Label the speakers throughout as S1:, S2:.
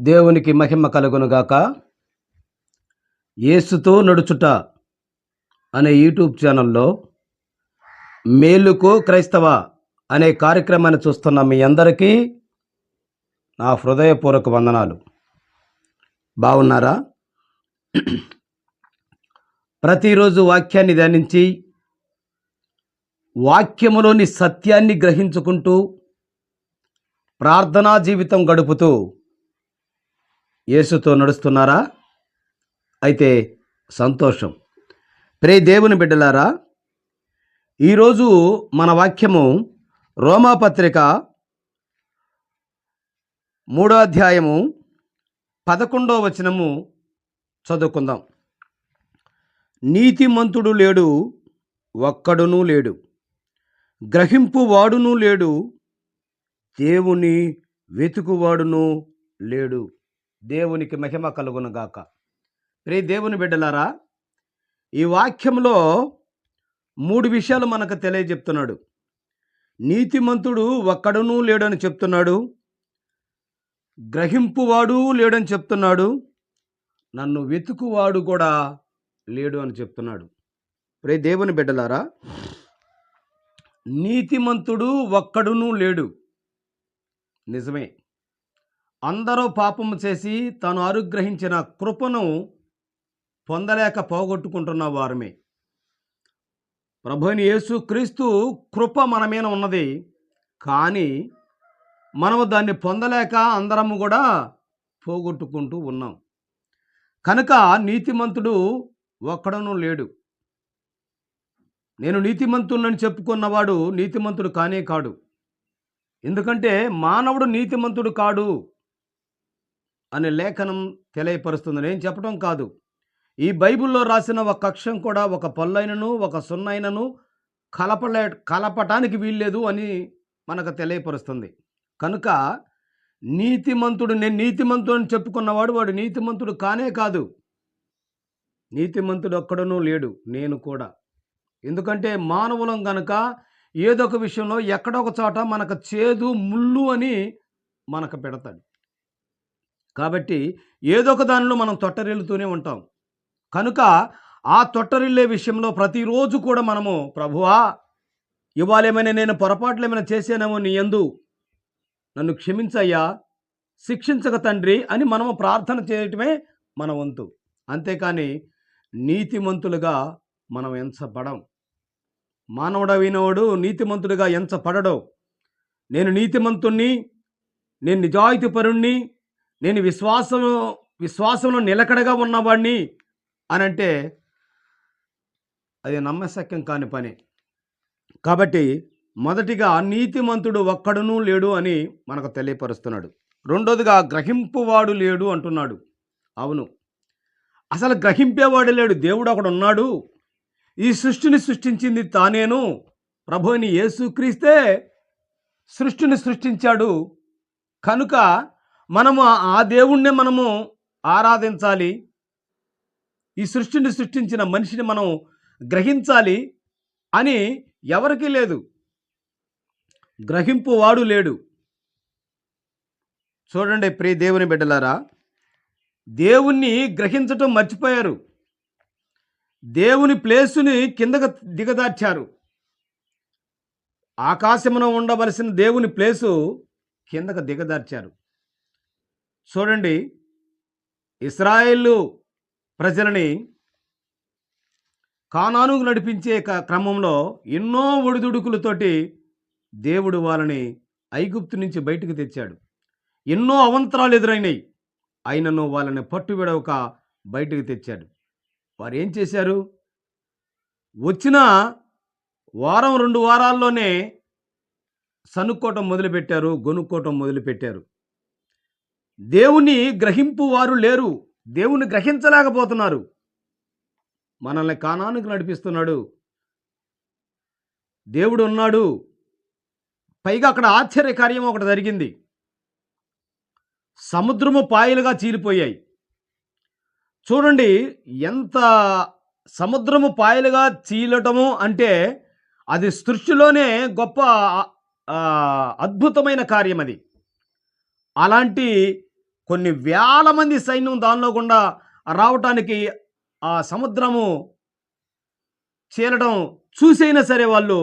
S1: దేవునికి మహిమ కలుగునుగాక. ఏసుతో నడుచుట అనే యూట్యూబ్ ఛానల్లో మేలుకో క్రైస్తవ అనే కార్యక్రమాన్ని చూస్తున్న మీ అందరికీ నా హృదయపూర్వక వందనాలు. బాగున్నారా ప్రతిరోజు వాక్యాన్ని ధ్యానించి వాక్యములోని సత్యాన్ని గ్రహించుకుంటూ ప్రార్థనా జీవితం గడుపుతూ యేసుతో నడుస్తున్నారా? అయితే సంతోషం. ప్రే దేవుని బిడ్డలారా ఈరోజు మన వాక్యము రోమాపత్రిక మూడో అధ్యాయము పదకొండో వచనము చదువుకుందాం. నీతిమంతుడు లేడు ఒక్కడునూ లేడు. గ్రహింపు వాడునూ లేడు దేవుని వెతుకువాడును లేడు. దేవునికి మహిమ కలుగునుగాక ప్రే దేవుని బిడ్డలారా ఈ వాక్యంలో మూడు విషయాలు మనకు తెలియజెప్తున్నాడు. నీతిమంతుడు ఒక్కడునూ లేడని చెప్తున్నాడు. గ్రహింపువాడు లేడని చెప్తున్నాడు. నన్ను వెతుకువాడు కూడా లేడు అని చెప్తున్నాడు. ప్రే దేవుని బిడ్డలారా నీతిమంతుడు ఒక్కడునూ లేడు. నిజమే. అందరూ పాపము చేసి తాను అనుగ్రహించిన కృపను పొందలేక పోగొట్టుకుంటున్న వారమే. ప్రభుని యేసు క్రీస్తు కృప మన మీద ఉన్నది. కానీ మనము దాన్ని పొందలేక అందరము కూడా పోగొట్టుకుంటూ ఉన్నాం. కనుక నీతిమంతుడు ఒక్కడనూ లేడు. నేను నీతిమంతుడని చెప్పుకున్నవాడు నీతిమంతుడు కానే కాడు. ఎందుకంటే మానవుడు నీతిమంతుడు కాడు. అనే లేఖనం తెలియపరుస్తుంది. నేను చెప్పడం కాదు. ఈ బైబిల్లో రాసిన ఒక అక్షరం కూడా ఒక పల్లైనను ఒక సున్నైనను కలపలే కలపటానికి వీల్లేదు అని మనకు తెలియపరుస్తుంది. కనుక నీతిమంతుడు నేను నీతిమంతుడు అని చెప్పుకున్నవాడు వాడు నీతిమంతుడు కానే కాదు. నీతిమంతుడు ఒక్కడనూ లేడు నేను కూడా. ఎందుకంటే మానవులం కనుక ఏదో ఒక విషయంలో ఎక్కడొక చోట మనకు చేదు ముళ్ళు అని మనకు పెడతాడు. కాబట్టి ఏదో ఒక దానిలో మనం తొట్టరిల్లుతూనే ఉంటాం. కనుక ఆ తొట్టరిల్లే విషయంలో ప్రతిరోజు కూడా మనము ప్రభువా ఇవాళ ఏమైనా నేను పొరపాట్లు ఏమైనా చేశానేమో నీ ఎందు నన్ను క్షమించయ్యా. శిక్షించక తండ్రి అని మనము ప్రార్థన చేయటమే మన వంతు. అంతేకాని నీతిమంతులుగా మనం ఎంచబడం. మానవుడవినోడు నీతిమంతుడిగా ఎంచపడడు నేను నీతిమంతుణ్ణి నేను నిజాయితీపరుణ్ణి నేను విశ్వాసం విశ్వాసంలో నిలకడగా ఉన్నవాడిని అని అంటే అది నమ్మశక్యం కాని పని. కాబట్టి మొదటిగా నీతిమంతుడు ఒక్కడునూ లేడు అని మనకు తెలియపరుస్తున్నాడు. రెండోదిగా గ్రహింపువాడు లేడు అంటున్నాడు. అవును. అసలు గ్రహింపేవాడు లేడు. దేవుడు ఒకడు ఉన్నాడు. ఈ సృష్టిని సృష్టించింది తానేను. ప్రభుని యేసుక్రీస్తే సృష్టిని సృష్టించాడు. కనుక మనము ఆ దేవుణ్ణి మనము ఆరాధించాలి. ఈ సృష్టిని సృష్టించిన మనిషిని మనం గ్రహించాలి అని ఎవరికీ లేదు. గ్రహింపు వాడు లేడు. చూడండి ప్రియ దేవుని బిడ్డలారా దేవుణ్ణి గ్రహించటం మర్చిపోయారు. దేవుని ప్లేసుని కిందకు దిగదార్చారు ఆకాశమున ఉండవలసిన దేవుని ప్లేసు కిందకు దిగదార్చారు చూడండి. ఇస్రాయేళ్ళు ప్రజలని కానానుకు నడిపించే క- క్రమంలో ఎన్నో ఒడిదుడుకులతోటి దేవుడు వాళ్ళని ఐగుప్తు నుంచి బయటకు తెచ్చాడు. ఎన్నో అవంతరాలు ఎదురైనాయి. అయినను వాళ్ళని పట్టు విడవక బయటకు తెచ్చాడు. వారు ఏం చేశారు? వచ్చిన వారం రెండు వారాల్లోనే సనుక్కోవటం మొదలుపెట్టారు గొనుక్కోవటం మొదలుపెట్టారు. దేవుని గ్రహింపు వారు లేరు. దేవుని గ్రహించలేకపోతున్నారు. మనల్ని కానానికి నడిపిస్తున్నాడు. దేవుడు ఉన్నాడు. పైగా అక్కడ ఆశ్చర్య కార్యం ఒకటి జరిగింది. సముద్రము పాయలుగా చీలిపోయాయి. చూడండి ఎంత సముద్రము పాయలుగా చీలటము అంటే అది సృష్టిలోనే గొప్ప అద్భుతమైన కార్యం అది అలాంటి కొన్ని వేల మంది సైన్యం దానిలో గుండా రావటానికి ఆ సముద్రము చేరడం చూసైనా సరే వాళ్ళు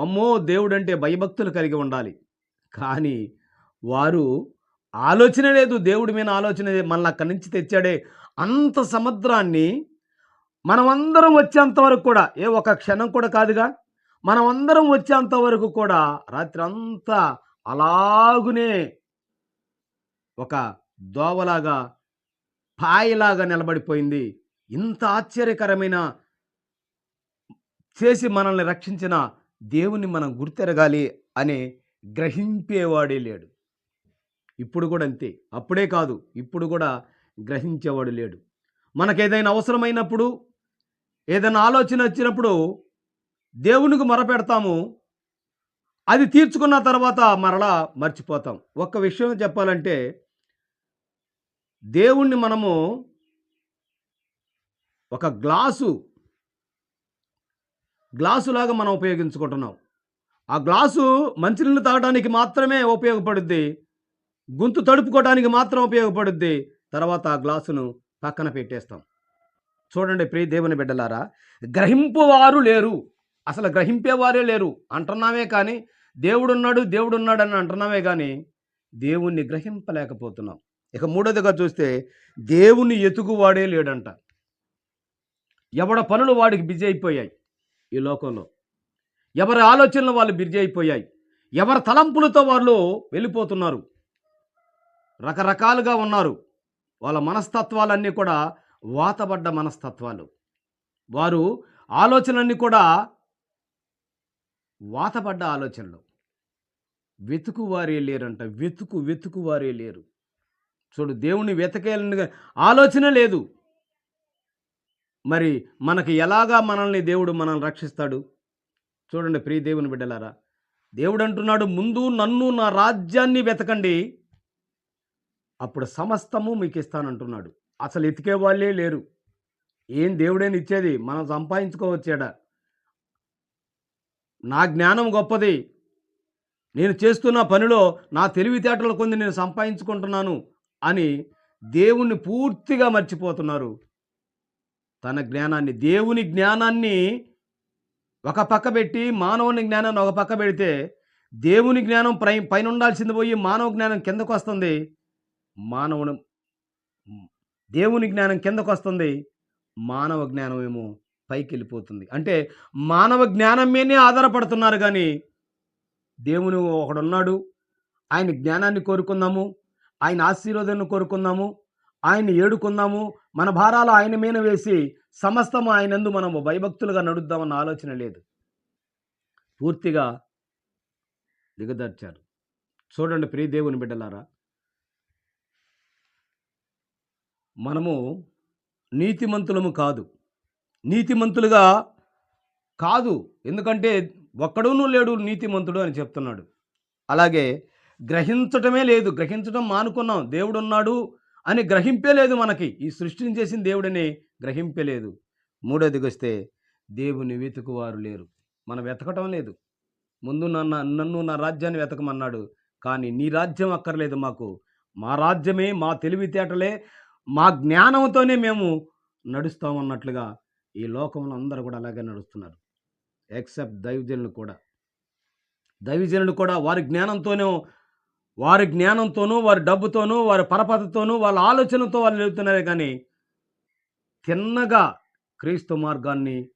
S1: అమ్మో దేవుడంటే భయభక్తులు కలిగి ఉండాలి కానీ వారు ఆలోచన లేదు దేవుడి మీద ఆలోచన లేదు. మనల్ని అక్కడి నుంచి తెచ్చాడే అంత సముద్రాన్ని మనమందరం వచ్చేంత వరకు కూడా ఏ ఒక క్షణం కూడా కాదుగా మనమందరం వచ్చేంత వరకు కూడా రాత్రి అంతా అలాగునే ఒక దోవలాగా పాయలాగా నిలబడిపోయింది. ఇంత ఆశ్చర్యకరమైన చేసి మనల్ని రక్షించిన దేవుని మనం గుర్తెరగాలి అనే గ్రహింపేవాడే లేడు. ఇప్పుడు కూడా అంతే. అప్పుడే కాదు ఇప్పుడు కూడా గ్రహించేవాడు లేడు. మనకేదైనా అవసరమైనప్పుడు ఏదైనా ఆలోచన వచ్చినప్పుడు దేవునికి మొరపెడతాము. అది తీర్చుకున్న తర్వాత మరలా మర్చిపోతాం. ఒక్క విషయం చెప్పాలంటే దేవుణ్ణి మనము ఒక గ్లాసు గ్లాసులాగా మనం ఉపయోగించుకుంటున్నాం. ఆ గ్లాసు మంచినీళ్ళు తాగడానికి మాత్రమే ఉపయోగపడుద్ది గొంతు తడుపుకోవడానికి మాత్రం ఉపయోగపడుద్ది తర్వాత ఆ గ్లాసును పక్కన పెట్టేస్తాం. చూడండి ప్రియ దేవుని బిడ్డలారా గ్రహింపువారు లేరు. అసలు గ్రహింపేవారే లేరు. అంటున్నామే కానీ దేవుడున్నాడు దేవుడున్నాడు అని అంటున్నామే కానీ దేవుణ్ణి గ్రహింపలేకపోతున్నాం. ఇక మూడోదిగా చూస్తే దేవుని ఎతుకువాడే లేడంట. ఎవడ పనులు వాడికి బిజీ అయిపోయాయి ఈ లోకంలో. ఎవరి ఆలోచనలు వాళ్ళు బిజీ అయిపోయాయి. ఎవరి తలంపులతో వాళ్ళు వెళ్ళిపోతున్నారు. రకరకాలుగా ఉన్నారు. వాళ్ళ మనస్తత్వాలన్నీ కూడా వాతబడ్డ మనస్తత్వాలు. వారు ఆలోచనలన్నీ కూడా వాతపడ్డ ఆలోచనలు. వెతుకు వారే లేరంట. వెతుకు వెతుకు వారే లేరు. చూడు దేవుని వెతకేయాలని ఆలోచన లేదు. మరి మనకి ఎలాగా మనల్ని దేవుడు మనల్ని రక్షిస్తాడు? చూడండి ప్రియ దేవుని బిడ్డలారా దేవుడు అంటున్నాడు ముందు నన్ను నా రాజ్యాన్ని వెతకండి అప్పుడు సమస్తము మీకు ఇస్తానంటున్నాడు. అసలు ఎతికే వాళ్ళే లేరు. ఏం దేవుడేని ఇచ్చేది? మనం సంపాదించుకోవచ్చాడా. నా జ్ఞానం గొప్పది. నేను చేస్తున్న పనిలో నా తెలివితేటలు కొన్ని నేను సంపాదించుకుంటున్నాను. అని దేవుణ్ణి పూర్తిగా మర్చిపోతున్నారు. తన జ్ఞానాన్ని దేవుని జ్ఞానాన్ని ఒక పక్క పెట్టి మానవుని జ్ఞానాన్ని ఒక పక్క పెడితే దేవుని జ్ఞానం పై పైన ఉండాల్సింది పోయి మానవ జ్ఞానం కిందకు వస్తుంది మానవుని దేవుని జ్ఞానం కిందకు వస్తుంది మానవ జ్ఞానం ఏమో పైకి వెళ్ళిపోతుంది అంటే మానవ జ్ఞానం మీదనే ఆధారపడుతున్నారు కానీ దేవుని ఒకడున్నాడు. ఆయన జ్ఞానాన్ని కోరుకుందాము. ఆయన ఆశీర్వదను కోరుకుందాము. ఆయన ఏడుకుందాము. మన భారాలు ఆయన మీద వేసి సమస్తము ఆయనందు మనము భయభక్తులుగా నడుద్దామన్న ఆలోచన లేదు. పూర్తిగా దిగదర్చారు. చూడండి ప్రియ దేవుని బిడ్డలారా. మనము నీతిమంతులము కాదు. నీతిమంతులుగా కాదు. ఎందుకంటే ఒక్కడూనూ లేడు నీతిమంతుడు అని చెప్తున్నాడు. అలాగే గ్రహించటమే లేదు. గ్రహించటం మానుకున్నాం. దేవుడు ఉన్నాడు అని గ్రహింపే లేదు మనకి. ఈ సృష్టిని చేసిన దేవుడని గ్రహింపే లేదు. మూడోదికి వస్తే దేవుని వెతుకువారు లేరు. మనం వెతకటం లేదు. ముందు నన్న నన్ను నా రాజ్యాన్ని వెతకమన్నాడు. కానీ నీ రాజ్యం అక్కర్లేదు మాకు. మా రాజ్యమే మా తెలివితేటలే మా జ్ఞానంతోనే మేము నడుస్తామన్నట్లుగా ఈ లోకంలో అందరూ కూడా అలాగే నడుస్తున్నారు. ఎక్సెప్ట్ దైవజనులు కూడా. దైవజనులు కూడా వారి జ్ఞానంతోనే వారి జ్ఞానంతోనూ వారి డబ్బుతోనూ వారి పరపతితోనూ వాళ్ళ ఆలోచనతో వాళ్ళు వెళ్తున్నారే కానీ తిన్నగా క్రీస్తు మార్గాన్ని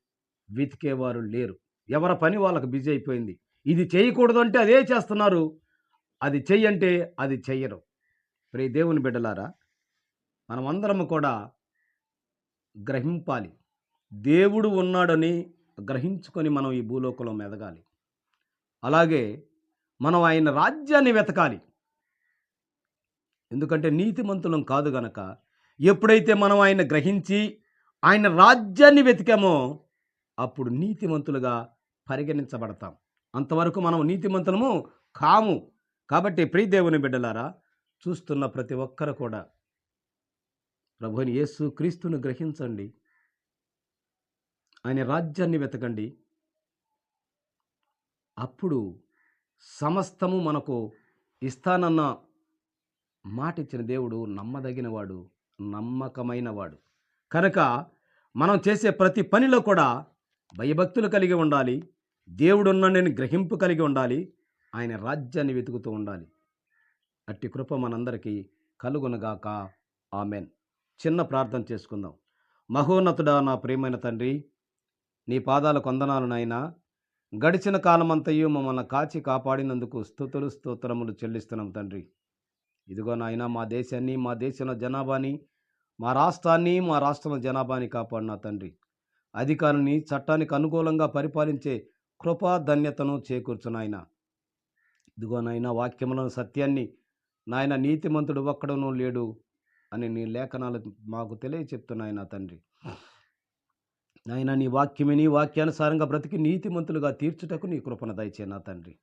S1: వెతికేవారు లేరు. ఎవరి పని వాళ్ళకు బిజీ అయిపోయింది. ఇది చేయకూడదు అంటే అదే చేస్తున్నారు. అది చెయ్యంటే అది చెయ్యరు. ప్రే దేవుని బిడ్డలారా మనమందరము కూడా గ్రహింపాలి. దేవుడు ఉన్నాడని గ్రహించుకొని మనం ఈ భూలోకంలో మెదగాలి. అలాగే మనం ఆయన రాజ్యాన్ని వెతకాలి. ఎందుకంటే నీతిమంతులం కాదు గనక. ఎప్పుడైతే మనం ఆయన గ్రహించి ఆయన రాజ్యాన్ని వెతికామో అప్పుడు నీతిమంతులుగా పరిగణించబడతాం. అంతవరకు మనం నీతిమంతులము కాము. కాబట్టి ప్రియ దేవుని బిడ్డలారా చూస్తున్న ప్రతి ఒక్కరు కూడా ప్రభుని యేసు క్రీస్తును గ్రహించండి. ఆయన రాజ్యాన్ని వెతకండి. అప్పుడు సమస్తము మనకు ఇస్తానన్న మాట ఇచ్చిన దేవుడు నమ్మదగినవాడు నమ్మకమైనవాడు. కనుక మనం చేసే ప్రతి పనిలో కూడా భయభక్తులు కలిగి ఉండాలి దేవుడున్నని గ్రహింపు కలిగి ఉండాలి ఆయన రాజ్యాన్ని వెతుకుతూ ఉండాలి. అట్టి కృప మనందరికీ కలుగునగాక. ఆమెన్. చిన్న ప్రార్థన చేసుకుందాం. మహోన్నతుడా నా ప్రియమైన తండ్రి నీ పాదాల కొందనాలు నాయనా. గడిచిన కాలమంతయు మమ్మల్ని కాచి కాపాడినందుకు స్థుతులు స్తోత్రములు చెల్లిస్తున్నాం తండ్రి. ఇదిగో నాయన మా దేశాన్ని మా దేశంలో జనాభాని మా రాష్ట్రాన్ని మా రాష్ట్రంలో జనాభాని కాపాడిన తండ్రి. అధికారిని చట్టానికి అనుకూలంగా పరిపాలించే కృపా ధన్యతను ఇదిగో నాయన వాక్యములను సత్యాన్ని నాయన నీతిమంతుడు ఒక్కడనూ లేడు అని నీ లేఖనాలు మాకు తెలియచెప్తున్నాయన తండ్రి. నాయన నీ వాక్యమే నీ వాక్యానుసారంగా బ్రతికి నీతిమంతులుగా తీర్చుటకు నీ కృపణ దయచే నా తండ్రి.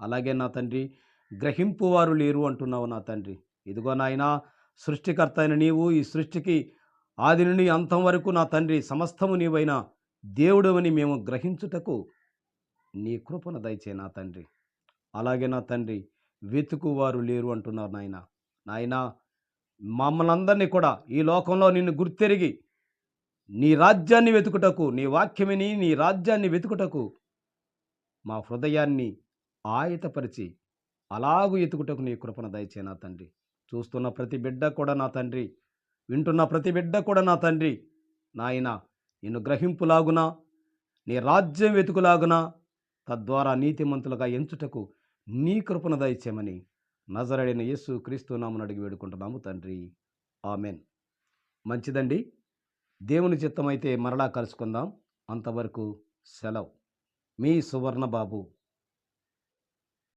S1: అలాగే నా తండ్రి గ్రహింపువారు లేరు అంటున్నావు నా తండ్రి. ఇదిగో నాయన సృష్టికర్త అయిన నీవు ఈ సృష్టికి ఆది నుండి అంతం వరకు నా తండ్రి సమస్తము నీవైన దేవుడు అని మేము గ్రహించుటకు నీ కృపణ దయచే నా తండ్రి. అలాగే నా తండ్రి వెతుకువారు లేరు అంటున్నారు నాయన. నాయన మమ్మల్ని అందరినీ కూడా ఈ లోకంలో నిన్ను గుర్తెరిగి నీ రాజ్యాన్ని వెతుకుటకు నీ వాక్యమిని నీ రాజ్యాన్ని వెతుకుటకు మా హృదయాన్ని ఆయతపరిచి అలాగు ఎతుకుటకు నీ కృపణ దయచే నా తండ్రి. చూస్తున్న ప్రతి బిడ్డ కూడా నా తండ్రి. వింటున్న ప్రతి బిడ్డ కూడా నా తండ్రి. నాయన నిన్ను గ్రహింపులాగునా నీ రాజ్యం వెతుకులాగునా తద్వారా నీతిమంతులుగా ఎంచుటకు నీ కృపణ దయచేమని నజరడిన యేసు క్రీస్తు నామను అడిగి వేడుకుంటున్నాము తండ్రి. ఆమెన్. మంచిదండి. దేవుని చిత్తమైతే మరలా కలుసుకుందాం. అంతవరకు సెలవు. మీ సువర్ణ బాబు